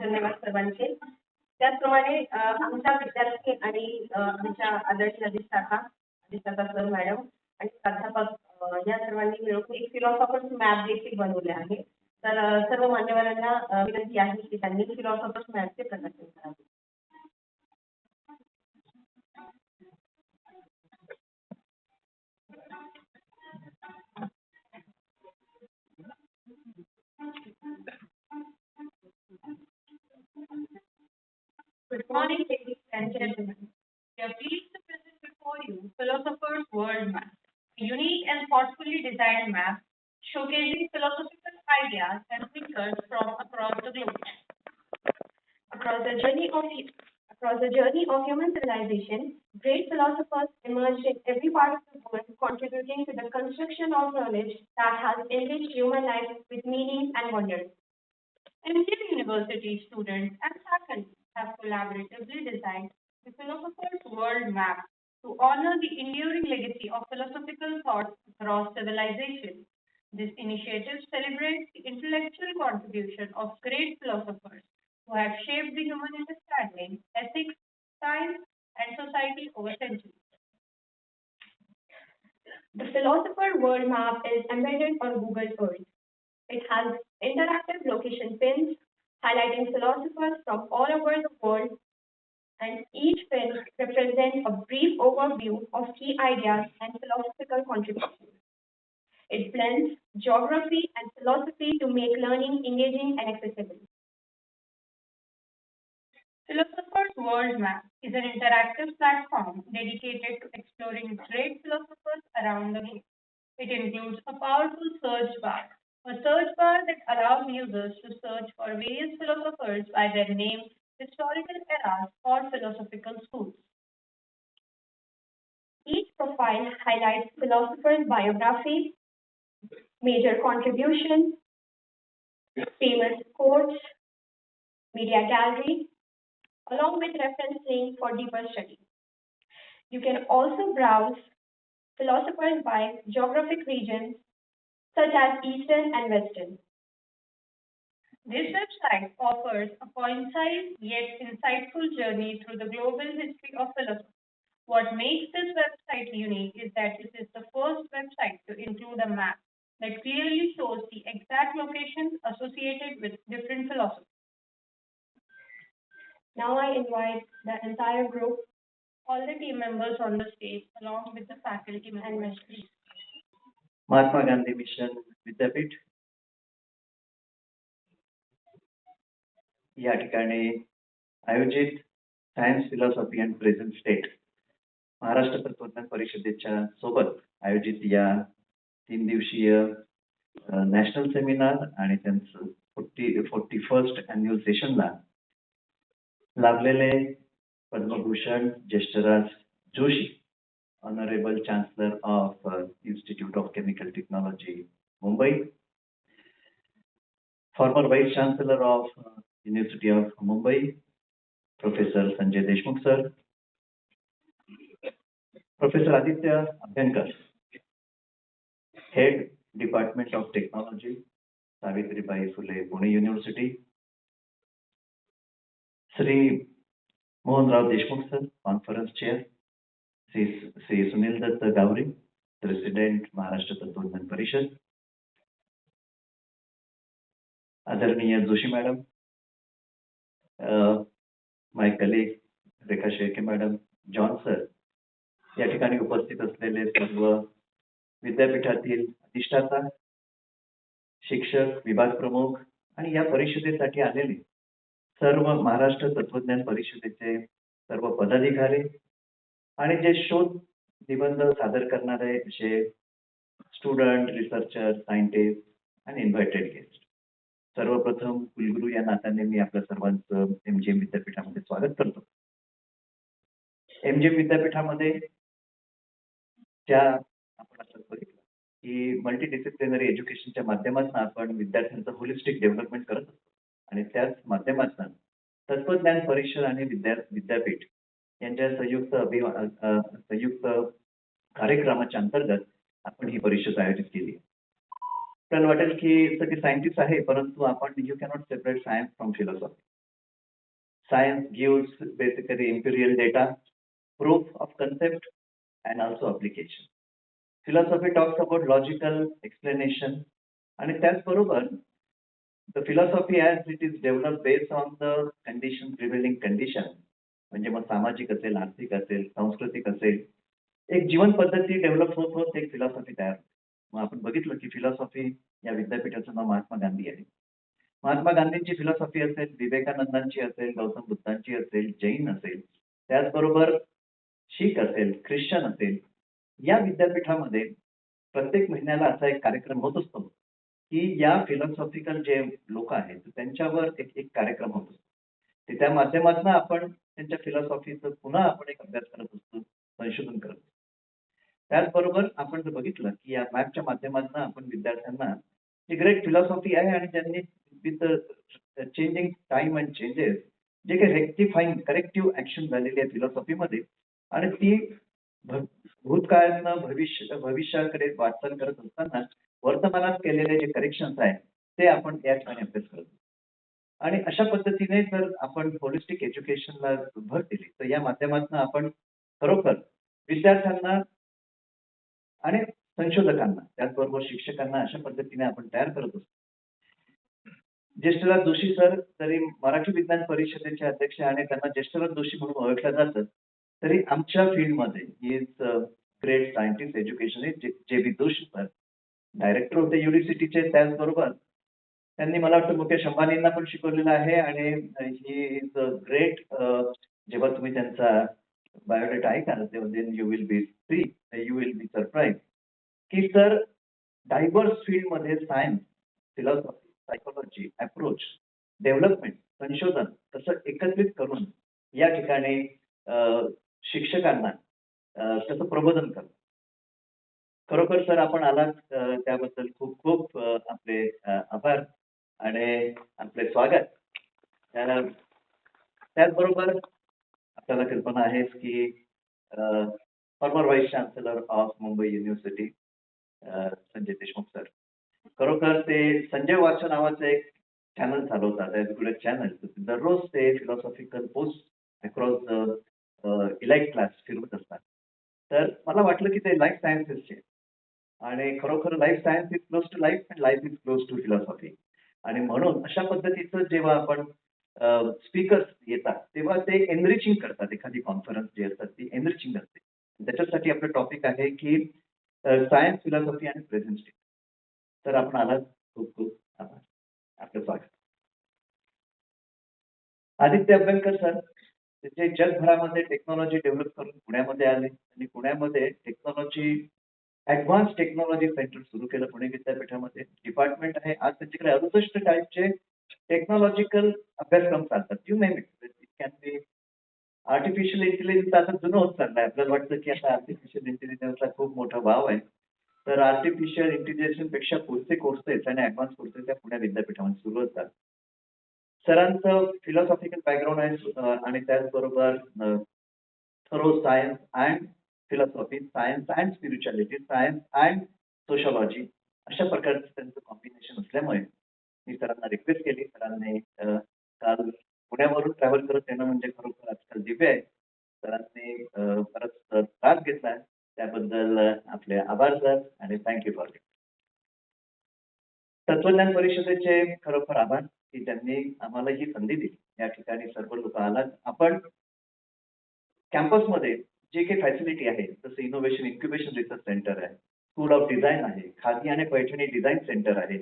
धन्यवाद सर्वांचे. त्याचप्रमाणे आमच्या विद्यार्थी आणि आमच्या आदर्श अधिष्ठाता अधिष्ठाता सर मॅडम आणि प्राध्यापक या सर्वांनी मिळून एक फिलॉसॉफर्स मॅप देखील बनवले आहे. तर सर्व मान्यवरांना विनंती आहे की त्यांनी फिलॉसॉफर्स मॅपचे प्रकाशन and thoughtfully designed map showcasing philosophical ideas and thinkers from across the globe. Across the journey of across the journey of human civilization, great philosophers emerged in every part of the world, contributing to the construction of knowledge that has enriched human life with meaning and wonder. MGM University students and faculty have collaboratively designed the Philosopher's World Map to honor the enduring legacy of philosophical thought across civilization. This initiative celebrates the intellectual contribution of great philosophers who have shaped the human understanding, ethics, science, and society over centuries. The Philosopher World Map is embedded on Google Earth. It has interactive location pins highlighting philosophers from all over the world, and each pin represents a brief overview of key ideas and philosophical contributions. It blends geography and philosophy to make learning engaging and accessible. Philosopher's World Map is an interactive platform dedicated to exploring great philosophers around the globe. It includes a powerful search bar, a search bar that allows users to search for various philosophers by their name, historical eras, or philosophical schools. Each profile highlights philosopher's biography, major contributions, famous quotes, media gallery, along with reference links for deeper study. You can also browse philosophers by geographic regions such as Eastern and Western. This website offers a concise yet insightful journey through the global history of philosophy. What makes this website unique is that it is the first website to include a map that clearly shows the exact locations associated with different philosophers. Now I invite the entire group, all the team members on the stage, along with the faculty members. Mahatma Gandhi Mission with a bit या ठिकाणी आयोजित science philosophy and present state Maharashtra तत्वज्ञान परिषदेच्या सोबत आयोजित या तीन दिवसीय नॅशनल सेमिनार आणि त्यांचं फोर्टी फोर्टी फर्स्ट अॅन्युअल सेशनला लाभलेले Padmabhushan Jyeshtharaj Joshi honourable chancellor of institute of chemical technology Mumbai. Former vice chancellor of university of Mumbai. Professor Sanjay Deshmukh sir professor Aditya Abhyankar. Head department of technology Savitribai Phule Pune university Shri Mohanrao Deshmukh sir conference chair Shri Shri Sunil Dutt Gavare president Maharashtra Tattvadnyan Parishad. आदरणीय Joshi madam my colleague Rekha Shelke madam John sir या ठिकाणी उपस्थित असलेले सर्व विद्यापीठातील अधिष्ठाता शिक्षक विभाग प्रमुख आणि या परिषदेसाठी आलेले सर्व महाराष्ट्र तत्वज्ञान परिषदेचे सर्व पदाधिकारी आणि जे शोध निबंध सादर करणारे असे स्टुडंट रिसर्चर सायंटिस्ट आणि इन्व्हायटेड गेस्ट सर्वप्रथम कुलगुरू या नात्याने मी आपल्या सर्वांचं एमजीएम विद्यापीठामध्ये स्वागत करतो. एमजीएम विद्यापीठामध्ये ज्या आपण असं बघितलं की मल्टीडिसिप्लिनरी एज्युकेशनच्या माध्यमातून आपण विद्यार्थ्यांचं होलिस्टिक डेव्हलपमेंट करत असतो. आणि त्याच माध्यमातून तत्वज्ञान परिषद आणि विद्या विद्यापीठ यांच्या संयुक्त अभिवा संयुक्त कार्यक्रमाच्या अंतर्गत आपण ही परिषद आयोजित केली त्याला वाटेल की ते सायंटिस्ट आहे परंतु आपण you cannot separate science from philosophy science give basically empirical data proof of concept and also application philosophy talks about logical explanation आणि त्याचबरोबर the philosophy as it is develop based on the condition prevailing condition म्हणजे मग सामाजिक असेल आर्थिक असेल सांस्कृतिक असेल एक जीवन पद्धती डेव्हलप होत होत एक फिलॉसॉफी तयार होते. मग आपण बघितलं की फिलॉसॉफी या विद्यापीठाचं नाव महात्मा गांधी आहे. महात्मा गांधींची फिलॉसॉफी असेल विवेकानंदांची असेल गौतम बुद्धांची असेल जैन असेल त्याचबरोबर शीख असेल ख्रिश्चन असेल या विद्यापीठामध्ये प्रत्येक महिन्याला असा एक कार्यक्रम होत असतो की या फिलॉसॉफिकल जे लोक आहेत त्यांच्यावर एक एक कार्यक्रम होत असतो. ते त्या माध्यमातून आपण त्यांच्या फिलॉसॉफीचं पुन्हा आपण एक अभ्यास करत असतो संशोधन करत असतो. त्याचबरोबर आपण जर बघितलं की या मॅपच्या माध्यमातून आपण विद्यार्थ्यांना जी ग्रेट फिलॉसॉफी आहे आणि त्यांनी with changing time and changes जे काही रेक्टिफाईंग करेक्टिव्ह ऍक्शन झालेली आहे फिलॉसॉफीमध्ये आणि ती भ- भूतकाळातनं भविष्य भविष्याकडे वाटचाल करत असताना वर्तमानात केलेले जे करेक्शन्स आहेत ते आपण या ठिकाणी अभ्यास करतो आणि अशा पद्धतीने जर आपण होलिस्टिक एज्युकेशनला भर दिली तर या माध्यमातून आपण खरोखर विद्यार्थ्यांना आणि संशोधकांना त्याचबरोबर शिक्षकांना अशा पद्धतीने आपण तयार करत असतो. ज्येष्ठराज जोशी सर तरी मराठी विज्ञान परिषदेचे अध्यक्ष आणि त्यांना ज्येष्ठराज जोशी म्हणून ओळखलं जातं तरी आमच्या फील्डमध्ये is great scientist education J B Joshi sir director होते युनिव्हर्सिटीचे त्याचबरोबर त्यांनी मला वाटतं मुकेश अंबानींना पण शिकवलेलं आहे आणि ही इज अ ग्रेट जेव्हा तुम्ही त्यांचा बायोडेटा ऐकाल तेव्हा then you will be free you will be surprise की सर डायव्हर्स फील्डमध्ये science philosophy psychology approach development संशोधन तसं एकत्रित करून या ठिकाणी शिक्षकांना त्याचं प्रबोधन करतो खरोखर सर आपण आलात त्याबद्दल खूप खूप आपले आभार आणि आपले स्वागत. अ, त्याचबरोबर आपल्याला कल्पना आहे की former vice chancellor of Mumbai university Sanjay Deshmukh sir खरोखर ते संजय वाचा नावाचं एक चॅनल चालवतात गुड चॅनल दररोज ते philosophical post across the elite class फिरवत असतात. तर मला वाटलं की ते लाईफ सायन्सेसचे आणि खरोखर life science is close to life and life is close to philosophy आणि म्हणून अशा पद्धतीचं जेव्हा आपण uh, स्पीकर्स येतात तेव्हा ते एनरिचिंग करतात. एखादी कॉन्फरन्स जी असतात ती एनरिचिंग असते. त्याच्यासाठी आपलं टॉपिक आहे की सायन्स फिलॉसॉफी आणि प्रेझेंट स्टेट तर आपण आलात खूप खूप आभार. आपलं स्वागत. आदित्य अभ्यंकर सर जे जगभरामध्ये टेक्नॉलॉजी डेव्हलप करून पुण्यामध्ये आले आणि पुण्यामध्ये टेक्नॉलॉजी ऍडव्हान्स टेक्नॉलॉजी सेंटर सुरू केलं पुणे विद्यापीठामध्ये. डिपार्टमेंट आहे. आज त्यांच्याकडे अडुसष्ट टाईपचे टेक्नॉलॉजिकल अभ्यासक्रम चालतात. You name it it can be artificial intelligence आता जुनं होत चाललंय. आपल्याला वाटतं की आता आर्टिफिशियल इंटेलिजन्सला खूप मोठा भाव आहे. तर आर्टिफिशियल इंटेलिजन्सपेक्षा पुढचे कोर्सेस आणि ऍडव्हान्स कोर्सेस या पुणे विद्यापीठामध्ये सुरू असतात सरांचं फिलॉसॉफिकल बॅकग्राऊंड आहे आणि त्याचबरोबर thorough science and philosophy science and spirituality science and sociology अशा प्रकारचं त्यांचं कॉम्बिनेशन असल्यामुळे मी सरांना रिक्वेस्ट केली. सरांनी काल पुण्यावरून ट्रॅव्हल करत येणं म्हणजे खरोखर आजकाल दिव्य आहे सरांनी अं, परत त्रास घेतला. त्याबद्दल आपले आभार सर आणि थँक्यू फॉर तत्वज्ञान परिषदेचे खरोखर आभार की त्यांनी आम्हाला ही संधी दिली. या ठिकाणी सर्व लोक आलात. आपण कॅम्पसमध्ये जे काही फॅसिलिटी आहे जसं इनोव्हेशन इन्क्युबेशन रिसर्च सेंटर आहे स्कूल ऑफ डिझाईन आहे खादी आणि पैठणी डिझाईन सेंटर आहे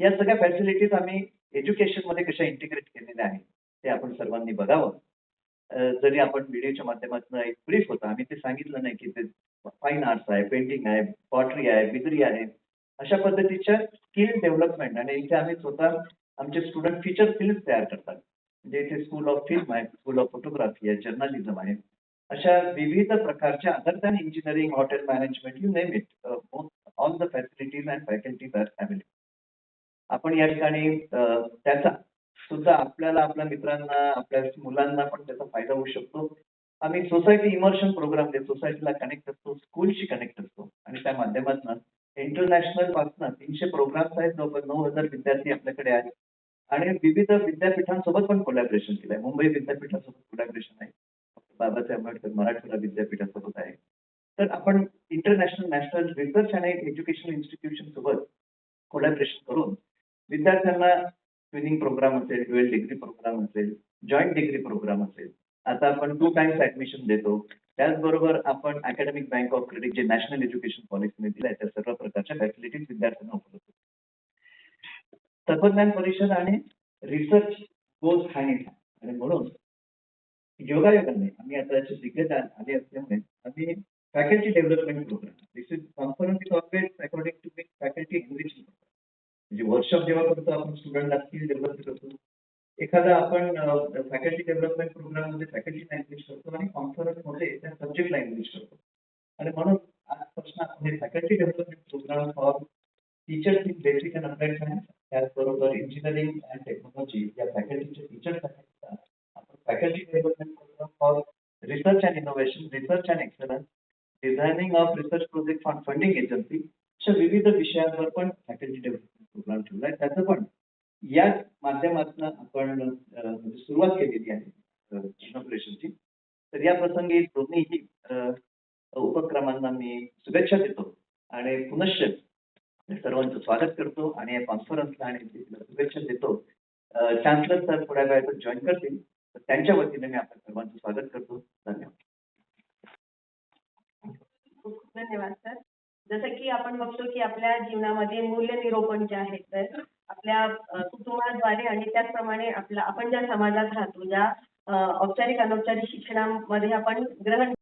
या सगळ्या फॅसिलिटीज आम्ही एज्युकेशनमध्ये कशा इंटिग्रेट केलेल्या आहेत ते आपण सर्वांनी बघावं. जरी आपण व्हिडिओच्या माध्यमातून एक ब्रीफ होता आम्ही ते सांगितलं नाही की ते फाईन आर्ट्स आहे पेंटिंग आहे पॉटरी आहे बिजरी आहे. अशा पद्धतीच्या स्किल डेव्हलपमेंट आणि इथे आम्ही स्वतः आमचे स्टुडंट फीचर फिल्म्स तयार करतात. म्हणजे इथे स्कूल ऑफ फिल्म आहे स्कूल ऑफ फोटोग्राफी आहे जर्नलिझम आहे. अशा विविध प्रकारच्या other than engineering hotel management you name it all the facilities and faculties are available आपण या ठिकाणी त्याचा सुद्धा आपल्याला आपल्या मित्रांना आपल्या मुलांना पण त्याचा फायदा होऊ शकतो. आम्ही सोसायटी इमर्शन प्रोग्राम सोसायटीला कनेक्ट असतो स्कूलशी कनेक्ट असतो. आणि त्या माध्यमातून इंटरनॅशनलपासून तीनशे प्रोग्राम्स आहेत जवळपास नऊ हजार विद्यार्थी आपल्याकडे आहेत. आणि विविध विद्यापीठांसोबत पण कोलॅबरेशन केलंय. मुंबई विद्यापीठासोबत कोलॅबरेशन आहे. बाबासाहेब आंबेडकर मराठवाडा विद्यापीठासोबत आहे. तर आपण इंटरनॅशनल नॅशनल रिसर्च आणि एज्युकेशन इन्स्टिट्यूशन सोबत कोलॅबरेशन करून विद्यार्थ्यांना ट्रेनिंग प्रोग्राम असेल ट्वेल्थ डिग्री प्रोग्राम असेल जॉईंट डिग्री प्रोग्राम असेल आता आपण टू टाइम्स ऍडमिशन देतो. त्याचबरोबर आपण अकॅडमिक बँक ऑफ क्रेडिट जे नॅशनल एज्युकेशन पॉलिसीने दिल्या त्या सर्व प्रकारच्या फॅसिलिटीज विद्यार्थ्यांना उपलब्ध तत्वज्ञान परिषद आणि रिसर्च गोज हँड आणि म्हणून योगायोगाने आम्ही आता याचे दिग्गज आले असल्यामुळे आम्ही faculty development program this is conference is always according to me faculty workshop जेव्हा करतो आपण स्टुडंटला स्किल डेव्हलप करतो एखादा आपण फॅकल्टी डेव्हलपमेंट प्रोग्राममध्ये लँग्वेज एनरिच करतो आणि कॉन्फरन्समध्ये त्या सब्जेक्ट लँग्वेज करतो. आणि म्हणून आजपासून आपण faculty development program for teachers in basic and applied science त्याचबरोबर इंजिनिअरिंग अँड टेक्नॉलॉजी या फॅकल्टीचे टीचर्स आहेत. आपण faculty development program for research and innovation research and excellence designing of research project for funding agency अशा विविध विषयांवर पण faculty develop programme ठेवला आहे. त्याचं पण या माध्यमातून आपण म्हणजे सुरुवात केलेली आहे इनॉग्रेशनची तर या प्रसंगी दोन्हीही उपक्रमांना मी शुभेच्छा देतो आणि पुनश्च सर्वांचं स्वागत करतो आणि या कॉन्फरन्सला आणि शुभेच्छा देतो. चान्सलर सर थोड्या वेळात जॉईन करतील. तर त्यांच्या वतीने मी आपल्या सर्वांचं स्वागत करतो. धन्यवाद. खूप खूप धन्यवाद सर जसं की आपण बघतो की आपल्या जीवनामध्ये मूल्य निरोपण जे आहे तर आपल्या कुटुंबाद्वारे आणि त्याचप्रमाणे आपला आपण ज्या समाजात राहतो ज्या औपचारिक अनौपचारिक शिक्षणामध्ये आपण ग्रहण